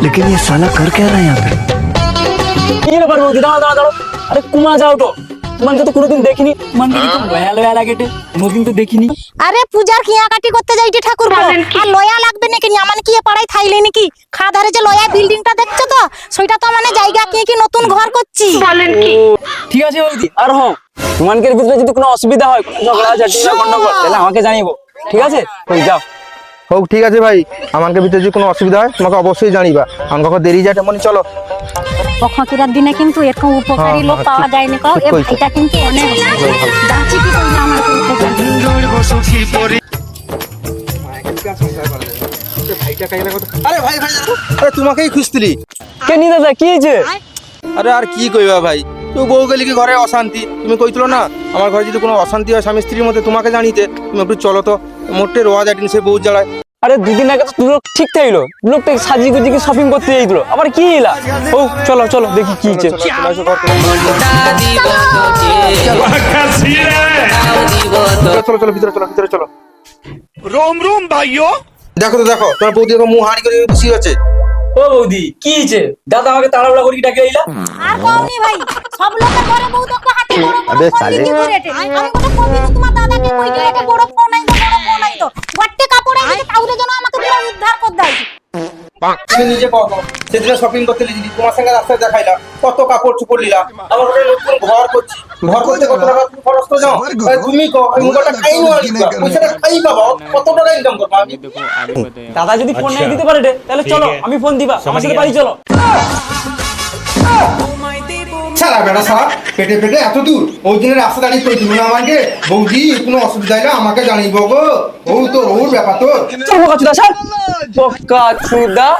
लेकिन ये साला कर क्या रहा है यहाँ पे কি ব্যাপার বৌদি দাঁড়াও দাঁড়াও দাঁড়াও আরে কুমা যাও তো তোমাকে তো কোনোদিন দেখিনি তোমাকে তো লয়া লয়া লাগে কোনোদিন তো দেখিনি আরে পূজার কিয়াকাটি করতে যাইটি ঠাকুর আর লয়া লাগবে নাকি আমার কি এ পাড়ায় থাইলে নাকি খা ধারে যে লয়া বিল্ডিংটা দেখছো তো সেটা তো মানে জায়গা কিনে কি নতুন ঘর করছি ঠিক আছে বৌদি আর হ্যাঁ তোমাদের ভিতরে যদি কোনো অসুবিধা হয় কোনো ঝগড়া ঝাঁটি বা গন্ডগোল তাহলে আমাকে জানিও ঠিক আছে ওই যাও হোক ঠিক আছে ভাই। আমাকে ভিতরে যদি কোনো অসুবিধা হয় তোমাকে অবশ্যই জানিবা। আমার কখন দেরি যায় তেমনই চলো। পক্ষীরার দিনে কিন্তু এরকম উপকারী হ্যাঁ, লোক হ্যাঁ, পাওয়া ঠিক- যায়নি কও। ঠিক এ কইছো। ভাইটা কিন্তু অনেক যাচ্ছি কি করলে আমার আরে ভাই ভাই আরে তোমাকেই খুঁজছিলি। কে দাদা কি হয়েছে? আরে আর কি কইবা ভাই? তুই বউ গেলি কি ঘরে অশান্তি? তুমি কইছিল না আমার ঘরে যদি কোনো অশান্তি হয় স্বামী স্ত্রীর মধ্যে তোমাকে জানিতে। তুমি একটু চলো তো। মোটে রোয়া যায়নি সে বহুত জ্বালায়। আরে দুদিন আগে তো লোক ঠিক থাকল লোকটাকে সাজি গুজি কি শপিং করতে যাইছিল আবার কি হইলা ও চলো চলো দেখি কি হইছে। চলো চলো ভিতরে চলো ভিতরে চলো। রোম রোম ভাইও দেখো তো দেখো তোমার বৌদি এখন মুখ হাড়ি করে বসে আছে। ও বৌদি কি হইছে? দাদা আমাকে তাড়াহুড়া করে ডাকে আইলা? আর কওনি ভাই সব লোকের ঘরে বউ তো হাতে বড় আবে সালে আমি কথা কইনি তোমার দাদাকে কই গেলে বড় তুমি নিজে কত সেদিন শপিং করতে লিখলি তোমার সঙ্গে রাস্তায় দেখাইলা কত কাপড় চুপড় লিলা আমার ঘরে নতুন ঘর করছি। ঘর করতে কত টাকা তুমি খরচ তো যাও তুমি কো আমি মোবাইলটা খাই নো পয়সাটা খাই পাবো কত টাকা ইনকাম করব আমি? দাদা যদি ফোন নাই দিতে পারে রে, তাহলে চলো আমি ফোন দিবা আমার সাথে বাড়ি চলো। পেটে পেটে এত দূর। ওই দিনের রাস্তা দাঁড়িয়ে তুমি আমাকে? বৌদি, কোনো অসুবিধা হলে আমাকে জানিব গো ও তোর, ওর ব্যাপার তোর।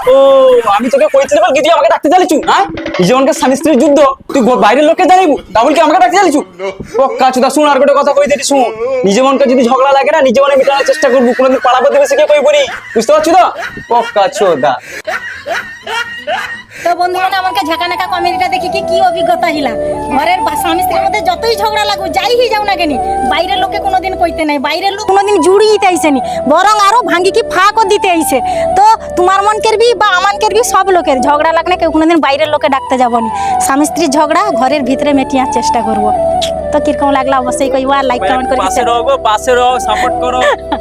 ও, আমি তোকে বল আমাকে ডাকতে হ্যাঁ? যুদ্ধ, তুই বাইরের লোককে কি আমাকে ডাকতে শুন আর কথা কই দিতি শুন। নিজে মনকে যদি ঝগড়া লাগে না, নিজে মনে মিটানোর চেষ্টা করব। কোনোদিন পাড়া কই বলি বুঝতে পারছ তো? বোকা চুদা। তো বন্ধুগণ আমাকে ঝাঁকানাকা কমেডিটা দেখে কি কি অভিজ্ঞতা হিলা? ঘরের বা- স্বামী স্ত্রীর মধ্যে যতই ঝগড়া লাগুক যাই হি যাও না কেনি বাইরের লোককে কোনোদিন কইতে নাই বাইরের লোক কোনোদিন জুড়ি দিতে আইসেনি বরং আরও ভাঙ্গি কি ফাঁকও দিতে আইছে তো তোমার মন কেরবি বা আমার কেরবি সব লোকের ঝগড়া লাগলে কেউ কোনোদিন বাইরের লোকে ডাকতে যাবনি স্বামী স্ত্রীর ঝগড়া ঘরের ভিতরে মেটিয়ার চেষ্টা করব। তো কীরকম লাগল অবশ্যই কইবা লাইক কমেন্ট করে পাশে রহো সাপোর্ট করো।